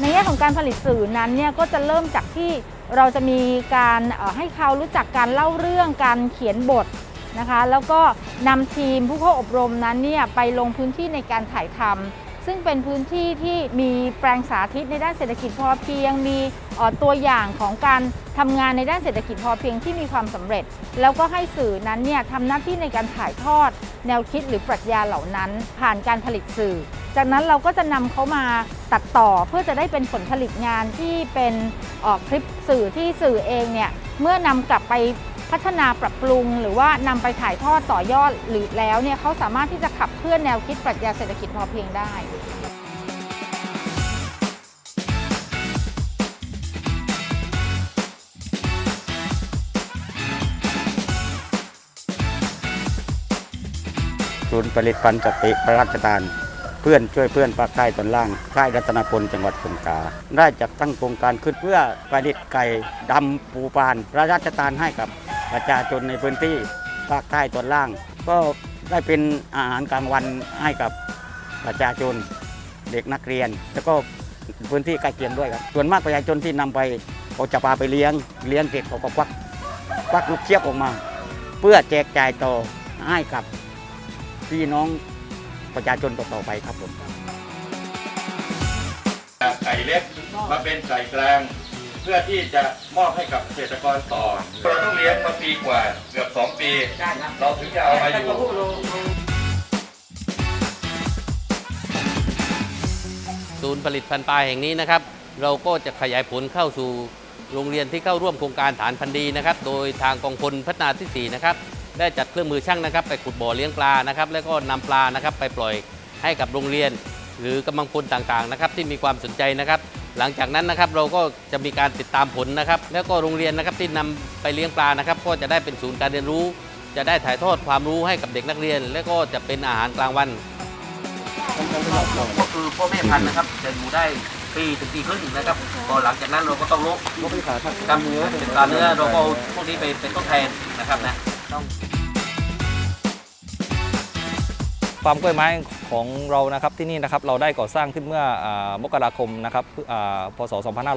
ในแง่ของการผลิตสื่อนั้นเนี่ยก็จะเริ่มจากที่เราจะมีการให้เขารู้จักการเล่าเรื่องการเขียนบทนะคะแล้วก็นำทีมผู้เข้าอบรมนั้นเนี่ยไปลงพื้นที่ในการถ่ายทำซึ่งเป็นพื้นที่ที่มีแปลงสาธิตในด้านเศรษฐกิจพอเพียง มีตัวอย่างของการ ทำงานในด้านเศรษฐกิจพอเพียงที่มีความสำเร็จ แล้วก็ให้สื่อนั้นเนี่ยทำหน้าที่ในการถ่ายทอด แนวคิดหรือปรัชญาเหล่านั้น ผ่านการผลิตสื่อ จากนั้นเราก็จะนำเขามาตัดต่อเพื่อจะได้เป็นผลผลิตงานที่เป็นออกคลิปสื่อที่สื่อเองเนี่ยเมื่อนำกลับไปพัฒนาปรับปรุง หรือว่านำไปถ่ายทอดต่อยอดหรือแล้วเนี่ยเขาสามารถที่จะขับเคลื่อนแนวคิดปรัชญาเศรษฐกิจพอเพียงได้ ศูนย์ผลิตภัณฑ์สติพระราชทาน เพื่อนช่วยเพื่อนภาคใต้ตอนล่างค่ายรัตนพลจังหวัดสงขลาได้จัดตั้งโครงการขึ้นเพื่อผลิตไก่ดำปูปานพระราชทานให้กับประชาชนในพื้นที่ภาคใต้ตอนล่าง ก็ได้เป็นอาหารกลางวันให้กับประชาชนเด็กนักเรียน แล้วก็พื้นที่ใกล้เคียงด้วยครับส่วนมากประชาชนที่นำไปเขาจะพาไปเลี้ยงเลี้ยงเสร็จเขาก็ควักควักลูกเชียบออกมา เพื่อแจกจ่ายต่อให้กับ พี่น้องประชาชนต่อๆไปครับผมไก่เล็กมาเป็นไก่กลาง เพื่อที่จะมอบให้กับเกษตรกรต่อเราต้องเลี้ยงมาปีกว่าเกือบ 2 ปี เราถึงจะเอามาอยู่ศูนย์ผลิตพันธุ์ปลาแห่งนี้นะครับ เราก็จะขยายผลเข้าสู่โรงเรียนที่เข้าร่วมโครงการฐานพันธุ์ดีนะครับ โดยทางกองพลพัฒนาที่ 4 นะครับ ได้จัดเครื่องมือช่างนะครับ ไปขุดบ่อเลี้ยงปลานะครับ แล้วก็นำปลานะครับไปปล่อยให้กับโรงเรียน หรือกำลังพลต่างๆนะครับที่มีความสนใจนะครับ หลังจากนั้นนะครับเราก็จะมีการติดตามผลนะครับ แล้วก็โรงเรียนนะครับที่นำไปเลี้ยงปลานะครับ ก็จะได้เป็นศูนย์การเรียนรู้ จะได้ถ่ายทอดความรู้ให้กับเด็กนักเรียน และก็จะเป็นอาหารกลางวันก็คือพ่อแม่พันธุ์นะครับจะอยู่ได้ปีถึงปีครึ่งนะครับพอหลังจากนั้นเราก็ต้องลดลดไปขาดกล้ามเนื้อเป็นกล้ามเนื้อเราก็พวกนี้ไปเป็นต้นแทนนะครับนะ ต้องฟาร์มกล้วยไม้ของเรานะครับที่นี่นะครับเราได้ก่อสร้างขึ้นเมื่ออมกราคมนะครับอ่าพศ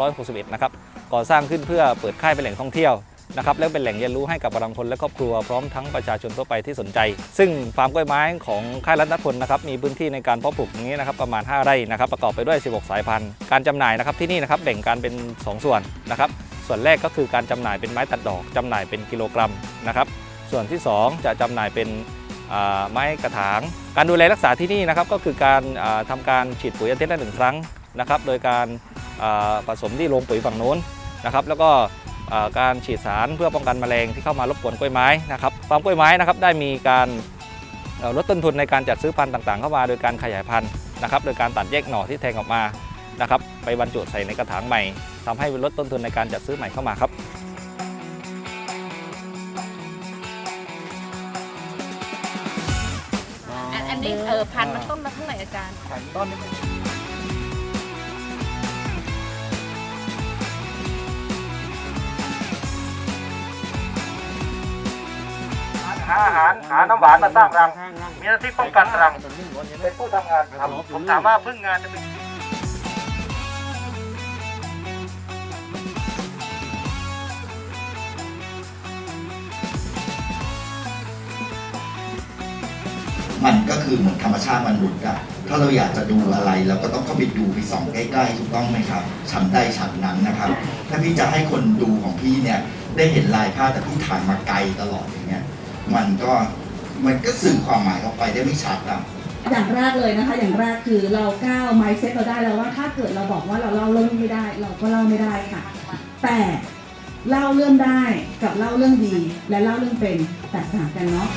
2561 นะครับก่อสร้างขึ้นเพื่อเปิดค่ายเป็นแหล่งท่องเที่ยวนะครับและเป็นแหล่งเรียนรู้ให้กับกำลังพลและครอบครัวพร้อมทั้งประชาชนทั่วไปที่สนใจ ซึ่งฟาร์มกล้วยไม้ของค่ายรัตนพลนะครับมีพื้นที่ในการเพาะปลูกอย่างนี้นะครับประมาณ 5 ไร่นะครับประกอบไปด้วย 16 สายพันธุ์การจำหน่ายนะครับที่นี่นะครับแบ่งการเป็น 2 ส่วนนะครับส่วนแรกก็คือการจำหน่ายเป็นไม้ตัดดอกจำหน่ายเป็นกิโลกรัมนะครับ ส่วนที่สองจะจำหน่ายเป็นไม้กระถาง การดูแลรักษาที่นี่นะครับก็คือการอ่าทำการฉีดปุ๋ยอาทิตย์ละหนึ่งครั้งนะครับ โดยการผสมที่โรงปุ๋ยฝั่งโน้นนะครับ แล้วก็การฉีดสารเพื่อป้องกันแมลงที่เข้ามารบกวนกล้วยไม้นะครับฟาร์มกล้วยไม้นะครับได้มีการลดต้นทุนในการจัดซื้อพันธุ์ต่างๆ เข้ามาโดยการขยายพันธุ์นะครับ โดยการตัดแยกหน่อที่แทงออกมานะครับ ไปบรรจุใส่ในกระถางใหม่ทำให้ลดต้นทุนในการจัดซื้อใหม่เข้ามาครับ นอันนี้เออพันธุ์มันต้นละเท่าไหร่อาจารย์หาอาหารหาน้ำหวานมาสร้างรังมีหน้าที่ป้องกันรังเป็นผู้ทำงานครับผมถามว่าพึ่งงานจะเป็น คือเหมือนธรรมชาติมันหลุดอะถ้าเราอยากจะดูอะไรเราก็ต้องเข้าไปดูไปส่องใกล้ๆถูกต้องไหมครับฉันได้ฉันนั้นนะครับ ถ้าพี่จะให้คนดูของพี่เนี่ยได้เห็นลายผ้าแต่พี่ถ่ายมาไกลตลอดอย่างเงี้ยมันก็มันก็สื่อความหมายออกไปได้ไม่ชัดอะอย่างแรกเลยนะคะ อย่างแรกคือเราก้าวไมซ์เซ็ตเราได้แล้วว่าถ้าเกิดเราบอกว่าเราเล่าเรื่องไม่ได้ เราก็เล่าไม่ได้ค่ะ แต่เล่าเรื่องได้กับเล่าเรื่องดีและเล่าเรื่องเป็นแตกต่างกันเนาะ